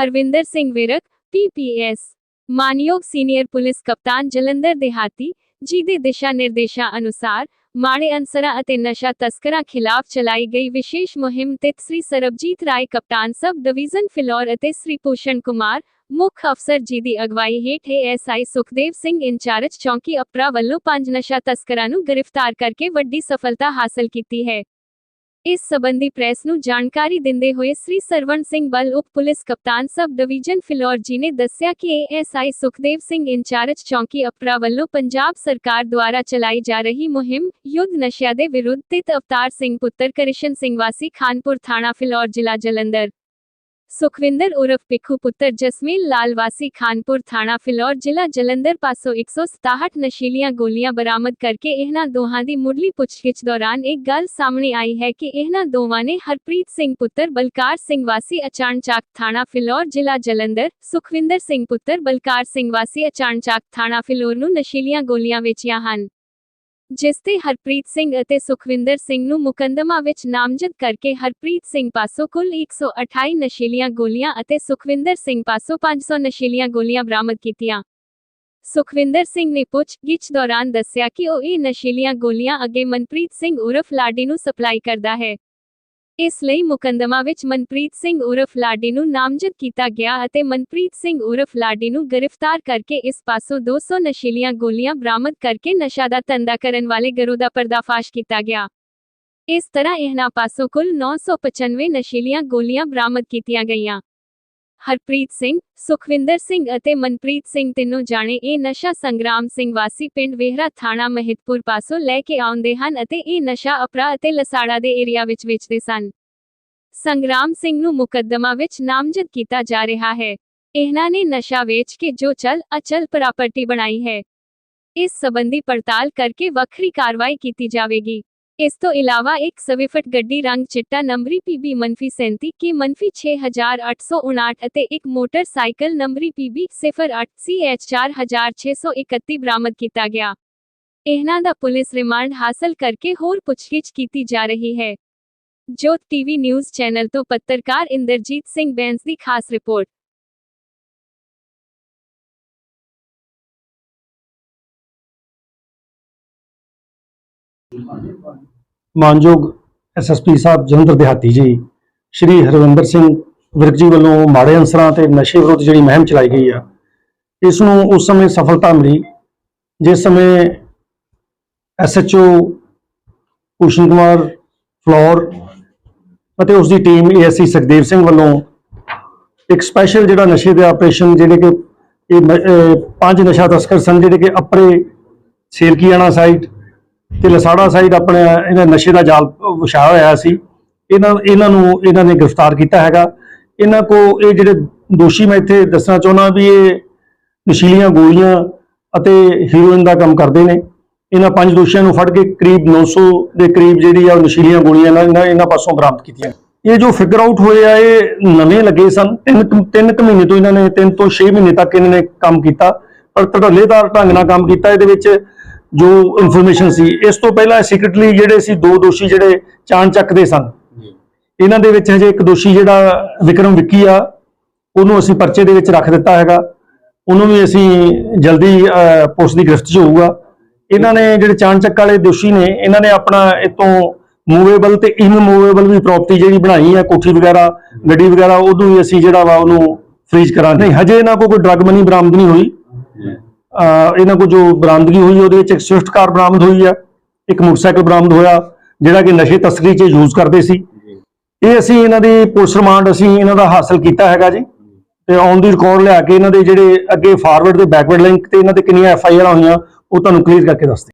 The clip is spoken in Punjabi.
ਹਰਵਿੰਦਰ ਸਿੰਘ ਵਿਰਕ ਪੀਪੀਐਸ ਮਾਨਯੋਗ ਸੀਨੀਅਰ ਪੁਲਿਸ ਕਪਤਾਨ ਜਲੰਧਰ ਦਿਹਾਤੀ ਜੀ ਦੇ ਦਿਸ਼ਾ ਨਿਰਦੇਸ਼ਾਂ ਅਨੁਸਾਰ ਮਾੜੇ ਅਨਸਰਾਂ ਅਤੇ ਨਸ਼ਾ ਤਸਕਰਾਂ ਖਿਲਾਫ ਚਲਾਈ ਗਈ ਵਿਸ਼ੇਸ਼ ਮੁਹਿੰਮ ਤੇ ਸ੍ਰੀ ਸਰਬਜੀਤ ਰਾਏ ਕਪਤਾਨ ਸਬ ਡਿਵੀਜ਼ਨ ਫਿਲੌਰ ਅਤੇ ਸ੍ਰੀ ਭੂਸ਼ਣ ਕੁਮਾਰ ਮੁੱਖ ਅਫਸਰ ਜੀ ਦੀ ਅਗਵਾਈ ਹੇਠ ਏਐਸਆਈ ਸੁਖਦੇਵ ਸਿੰਘ ਇੰਚਾਰਜ ਚੌਂਕੀ ਅਪਰਾ ਵੱਲੋਂ ਪੰਜ ਨਸ਼ਾ ਤਸਕਰਾਂ ਨੂੰ ਗ੍ਰਿਫਤਾਰ ਕਰਕੇ ਵੱਡੀ ਸਫਲਤਾ ਹਾਸਲ ਕੀਤੀ ਹੈ ਇਸ ਸਬੰਧੀ ਪ੍ਰੈਸ ਨੂੰ ਜਾਣਕਾਰੀ ਦਿੰਦੇ ਹੋਏ ਸ੍ਰੀ ਸਰਵਣ ਸਿੰਘ ਬਲ ਉਪ ਪੁਲਿਸ ਕਪਤਾਨ ਸਬ ਡਿਵੀਜ਼ਨ ਫਿਲੌਰ ਜੀ ਨੇ ਦੱਸਿਆ ਕਿ ਏਐਸਆਈ ਸੁਖਦੇਵ ਸਿੰਘ ਇੰਚਾਰਜ ਚੌਂਕੀ ਅਪਰਾ ਵੱਲੋਂ ਪੰਜਾਬ ਸਰਕਾਰ ਦੁਆਰਾ ਚਲਾਈ ਜਾ ਰਹੀ ਮੁਹਿੰਮ ਯੁੱਧ ਨਸ਼ਿਆਂ ਦੇ ਵਿਰੁੱਧ ਤਿਤ ਅਵਤਾਰ ਸਿੰਘ ਪੁੱਤਰ ਕ੍ਰਿਸ਼ਨ ਸਿੰਘ ਵਾਸੀ ਖਾਨਪੁਰ ਥਾਣਾ ਫਿਲੌਰ, ਜ਼ਿਲ੍ਹਾ ਜਲੰਧਰ। ਸੁਖਵਿੰਦਰ ਉਰਫ ਪਿੱਖੂ ਪੁੱਤਰ ਜਸਮੀਲ ਲਾਲ ਵਾਸੀ ਖਾਨਪੁਰ ਥਾਣਾ ਫਿਲੌਰ, ਜ਼ਿਲ੍ਹਾ ਜਲੰਧਰ ਪਾਸੋਂ 167 ਨਸ਼ੀਲੀਆਂ ਗੋਲੀਆਂ ਬਰਾਮਦ ਕਰਕੇ ਇਹਨਾਂ ਦੋਹਾਂ ਦੀ ਮੁੱਢਲੀ ਪੁੱਛਗਿੱਛ ਦੌਰਾਨ ਇੱਕ ਗੱਲ ਸਾਹਮਣੇ ਆਈ ਹੈ ਕਿ ਇਹਨਾਂ ਦੋਵਾਂ ਨੇ ਹਰਪ੍ਰੀਤ ਸਿੰਘ ਪੁੱਤਰ ਬਲਕਾਰ ਸਿੰਘ ਵਾਸੀ ਅਚਾਨਚਾਕ ਥਾਣਾ ਫਿਲੌਰ, ਜ਼ਿਲ੍ਹਾ ਜਲੰਧਰ, ਸੁਖਵਿੰਦਰ ਸਿੰਘ ਪੁੱਤਰ ਬਲਕਾਰ ਸਿੰਘ ਵਾਸੀ ਅਚਾਨਚਾਕ ਥਾਣਾ ਫਿਲੌਰ ਨੂੰ ਨਸ਼ੀਲੀਆਂ ਗੋਲੀਆਂ ਵੇਚੀਆਂ ਹਨ। ਜਿਸ ਤੇ ਹਰਪ੍ਰੀਤ ਸਿੰਘ ਅਤੇ ਸੁਖਵਿੰਦਰ ਸਿੰਘ ਨੂੰ ਮੁਕੰਦਮਾ ਵਿੱਚ ਨਾਮਜ਼ਦ ਕਰਕੇ ਹਰਪ੍ਰੀਤ ਸਿੰਘ ਪਾਸੋਂ ਕੁੱਲ 128 ਨਸ਼ੀਲੀਆਂ ਗੋਲੀਆਂ ਅਤੇ ਸੁਖਵਿੰਦਰ ਸਿੰਘ ਪਾਸੋਂ 500 ਨਸ਼ੀਲੀਆਂ ਗੋਲੀਆਂ ਬਰਾਮਦ ਕੀਤੀਆਂ। ਸੁਖਵਿੰਦਰ ਸਿੰਘ ਨੇ ਪੁੱਛਗਿੱਛ ਦੌਰਾਨ ਦੱਸਿਆ ਕਿ ਉਹ ਇਹ ਨਸ਼ੀਲੀਆਂ ਗੋਲੀਆਂ ਅੱਗੇ ਮਨਪ੍ਰੀਤ ਸਿੰਘ ਉਰਫ ਲਾਡੀ ਨੂੰ ਸਪਲਾਈ ਕਰਦਾ ਹੈ। ਇਸ ਲਈ ਮੁਕੰਦਮਾ ਵਿੱਚ ਮਨਪ੍ਰੀਤ ਸਿੰਘ ਉਰਫ ਲਾਡੀ ਨੂੰ ਨਾਮਜ਼ਦ ਕੀਤਾ ਗਿਆ ਅਤੇ ਮਨਪ੍ਰੀਤ ਸਿੰਘ ਉਰਫ ਲਾਡੀ ਨੂੰ ਗ੍ਰਿਫਤਾਰ ਕਰਕੇ ਇਸ ਪਾਸੋਂ 200 ਨਸ਼ੀਲੀਆਂ ਗੋਲੀਆਂ ਬਰਾਮਦ ਕਰਕੇ ਨਸ਼ਾ ਦਾ ਧੰਦਾ ਕਰਨ ਵਾਲੇ ਗਰੋਹ ਦਾ ਪਰਦਾਫਾਸ਼ ਕੀਤਾ ਗਿਆ। ਇਸ ਤਰ੍ਹਾਂ ਇਹਨਾਂ ਪਾਸੋਂ ਕੁੱਲ 995 ਨਸ਼ੀਲੀਆਂ ਗੋਲੀਆਂ ਬਰਾਮਦ ਕੀਤੀਆਂ ਗਈਆਂ। ਹਰਪ੍ਰੀਤ ਸਿੰਘ, ਸੁਖਵਿੰਦਰ ਸਿੰਘ ਅਤੇ ਮਨਪ੍ਰੀਤ ਸਿੰਘ ਤਿੰਨੋਂ ਜਾਣੇ ਇਹ ਨਸ਼ਾ ਸੰਗਰਾਮ ਸਿੰਘ ਵਾਸੀ ਪਿੰਡ ਵੇਹਰਾ ਥਾਣਾ ਮਹਿਤਪੁਰ ਪਾਸੋਂ ਲੈ ਕੇ ਆਉਂਦੇ ਹਨ ਅਤੇ ਇਹ ਨਸ਼ਾ ਅਪਰਾ ਅਤੇ ਲਸਾੜਾ ਦੇ ਏਰੀਆ ਵਿੱਚ ਵੇਚਦੇ ਸਨ। ਸੰਗਰਾਮ ਸਿੰਘ ਨੂੰ ਮੁਕੱਦਮਾ ਵਿੱਚ ਨਾਮਜ਼ਦ ਕੀਤਾ ਜਾ ਰਿਹਾ ਹੈ। ਇਹਨਾਂ ਨੇ ਨਸ਼ਾ ਵੇਚ ਕੇ ਜੋ ਚਲ ਅਚਲ ਪ੍ਰਾਪਰਟੀ ਬਣਾਈ ਹੈ। ਇਸ ਸੰਬੰਧੀ ਪੜਤਾਲ ਕਰਕੇ ਵੱਖਰੀ ਕਾਰਵਾਈ ਕੀਤੀ ਜਾਵੇਗੀ। ਇਸ ਤੋਂ ਇਲਾਵਾ ਇੱਕ ਸਵਿਫਟ ਗੱਡੀ ਰੰਗ ਚਿੱਟਾ ਨੰਬਰੀ PB 37 ਕੇ ਮਨਫੀ 6859 ਅਤੇ ਇੱਕ ਮੋਟਰਸਾਈਕਲ ਨੰਬਰੀ PB 08 CH 4631 ਬਰਾਮਦ ਕੀਤਾ ਗਿਆ। ਇਹਨਾਂ ਦਾ ਪੁਲਿਸ ਰਿਮਾਂਡ ਹਾਸਲ ਕਰਕੇ ਹੋਰ ਪੁੱਛਗਿੱਛ ਕੀਤੀ ਜਾ ਰਹੀ ਹੈ। ਜੋਤ ਟੀਵੀ ਨਿਊਜ਼ ਚੈਨਲ ਤੋਂ ਪੱਤਰਕਾਰ ਇੰਦਰਜੀਤ ਸਿੰਘ ਬੈਂਸ ਦੀ ਖਾਸ ਰਿਪੋਰਟ। ਮਾਨਯੋਗ ਐਸਐਸਪੀ ਸਾਹਿਬ ਜਲੰਧਰ ਦਿਹਾਤੀ ਜੀ, ਸ਼੍ਰੀ ਹਰਵਿੰਦਰ ਸਿੰਘ ਵਿਰਕ ਜੀ ਵੱਲੋਂ ਮਾੜੇ ਅਨਸਰਾਂ ਤੇ ਨਸ਼ੇ ਵਿਰੁੱਧ ਜਿਹੜੀ ਮੁਹਿੰਮ ਚਲਾਈ ਗਈ ਆ, ਇਸ ਨੂੰ ਉਸ ਸਮੇਂ ਸਫਲਤਾ ਮਿਲੀ, ਜਿਸ ਸਮੇਂ ਐਸਐਚਓ ਭੂਸ਼ਣ ਕੁਮਾਰ ਫਲੋਰ ਅਤੇ ਉਸ ਦੀ ਟੀਮ ਏਐਸਸੀ ਸੁਖਦੇਵ ਸਿੰਘ ਵੱਲੋਂ ਇੱਕ ਸਪੈਸ਼ਲ ਜਿਹੜਾ ਨਸ਼ੇ ਦੇ ਆਪਰੇਸ਼ਨ ਜਿਹੜੇ ਕਿ ਇਹ ਪੰਜ ਨਸ਼ਾ ਤਸਕਰ ਸਨ, ਜਿਹੜੇ ਕਿ ਅਪਰੇ ਸੇਲਕੀਆਣਾ ਸਾਈਡ ਤੇ ਲਸਾੜਾ ਸਾਈਡ ਆਪਣੇ, ਇਹਨਾਂ ਨਸ਼ੇ ਦਾ ਜਾਲ ਵਿਛਾਇਆ ਹੋਇਆ ਸੀ। ਇਹਨਾਂ ਇਹਨਾਂ ਨੂੰ, ਇਹਨਾਂ ਨੇ ਗ੍ਰਿਫਤਾਰ ਕੀਤਾ ਹੈਗਾ। ਇਹਨਾਂ ਕੋ ਇਹ ਜਿਹੜੇ ਦੋਸ਼ੀ ਮੈਂ ਇੱਥੇ ਦੱਸਣਾ ਚਾਹੁੰਦਾ ਵੀ ਇਹ ਨਸ਼ੀਲੀਆਂ ਗੋਲੀਆਂ ਅਤੇ ਹੀਰੋਇਨ ਦਾ ਕੰਮ ਕਰਦੇ ਨੇ। ਇਹਨਾਂ ਪੰਜ ਦੋਸ਼ੀਆਂ ਨੂੰ ਫੜ ਕੇ ਕਰੀਬ 900 ਦੇ ਕਰੀਬ ਜਿਹੜੀ ਆ ਉਹ ਨਸ਼ੀਲੀਆਂ ਗੋਲੀਆਂ ਇਹਨਾਂ ਇਹਨਾਂ- ਇਹਨਾਂ ਪਾਸੋਂ ਬਰਾਮਦ ਕੀਤੀਆਂ। ਇਹ ਜੋ ਫਿਗਰ ਆਊਟ ਹੋਏ ਆ, ਇਹ ਨਵੇਂ ਲੱਗੇ ਸਨ। ਤਿੰਨ ਤਿੰਨ ਕੁ ਮਹੀਨੇ ਤੋਂ ਇਹਨਾਂ ਨੇ, ਤਿੰਨ ਤੋਂ 6 ਮਹੀਨੇ ਤੱਕ ਇਹਨਾਂ ਨੇ ਕੰਮ ਕੀਤਾ। ਪਰ ਧੜੱਲੇਦਾਰ ਢੰਗ ਨਾਲ ਕੰਮ ਕੀਤਾ। ਇਹਦੇ ਵਿੱਚ ਜੋ ਇਨਫੋਰਮੇਸ਼ਨ ਸੀ ਇਸ ਤੋਂ ਪਹਿਲਾਂ ਸੀਕ੍ਰੀਟਲੀ ਜਿਹੜੇ ਸੀ ਦੋ ਦੋਸ਼ੀ ਜਿਹੜੇ ਚਾਣ ਚੱਕ ਦੇ ਸਨ ਇਹਨਾਂ ਦੇ ਵਿੱਚ ਹਜੇ ਇੱਕ ਦੋਸ਼ੀ ਜਿਹੜਾ ਵਿਕਰਮ ਵਿੱਕੀ ਆ ਉਹਨੂੰ ਅਸੀਂ ਪਰਚੇ ਦੇ ਵਿੱਚ ਰੱਖ ਦਿੱਤਾ ਹੈਗਾ। ਉਹਨੂੰ ਵੀ ਅਸੀਂ ਜਲਦੀ ਪੁਲਿਸ ਦੀ ਗ੍ਰਿਫਤ 'ਚ ਹੋਊਗਾ। ਇਹਨਾਂ ਨੇ ਜਿਹੜੇ ਚਾਣਚੱਕ ਵਾਲੇ ਦੋਸ਼ੀ ਨੇ ਇਹਨਾਂ ਨੇ ਆਪਣਾ ਇਤੋਂ ਮੂਵੇਬਲ ਤੇ ਇਨਮੂਵੇਬਲ ਵੀ ਪ੍ਰਾਪਰਟੀ ਜਿਹੜੀ ਬਣਾਈ ਹੈ ਕੋਠੀ ਵਗੈਰਾ ਗੱਡੀ ਵਗੈਰਾ ਉਹਨੂੰ ਵੀ ਅਸੀਂ ਜਿਹੜਾ ਵਾ ਉਹਨੂੰ ਫ੍ਰੀਜ਼ ਕਰਾਂਗੇ। ਨਹੀਂ ਹਜੇ ਇਹਨਾਂ ਕੋਲ ਕੋਈ ਡਰੱਗ ਮਨੀ ਬਰਾਮਦ ਨਹੀਂ ਹੋਈ। ਇਹਨਾਂ ਕੋਲ ਜੋ ਬਰਾਮਦਗੀ ਹੋਈ, ਉਹਦੇ ਵਿੱਚ ਇੱਕ ਸਵਿਫਟ ਕਾਰ ਬਰਾਮਦ ਹੋਈ ਆ ਇੱਕ ਮੋਟਰਸਾਈਕਲ ਬਰਾਮਦ ਹੋਇਆ, ਜਿਹੜਾ ਕਿ ਨਸ਼ੇ ਤਸਕਰੀ 'ਚ ਯੂਜ਼ ਕਰਦੇ ਸੀ। ਇਹ ਅਸੀਂ ਇਹਨਾਂ ਦੀ ਪੁਲਿਸ ਰਿਮਾਂਡ ਅਸੀਂ ਇਹਨਾਂ ਦਾ ਹਾਸਲ ਕੀਤਾ ਹੈਗਾ ਜੀ। ਤੇ ਔਨ ਦੀ ਰਿਕਾਰਡ ਲਿਆ ਕੇ ਇਹਨਾਂ ਦੇ ਜਿਹੜੇ ਅੱਗੇ ਫਾਰਵਰਡ ਤੇ ਬੈਕਵਰਡ ਲਿੰਕ ਤੇ ਇਹਨਾਂ ਤੇ ਕਿੰਨੀਆਂ ਐਫ ਆਈ ਆਰ ਹੋਈਆਂ, ਉਹ ਤੁਹਾਨੂੰ ਕਲੀਅਰ ਕਰਕੇ ਦੱਸਦੇ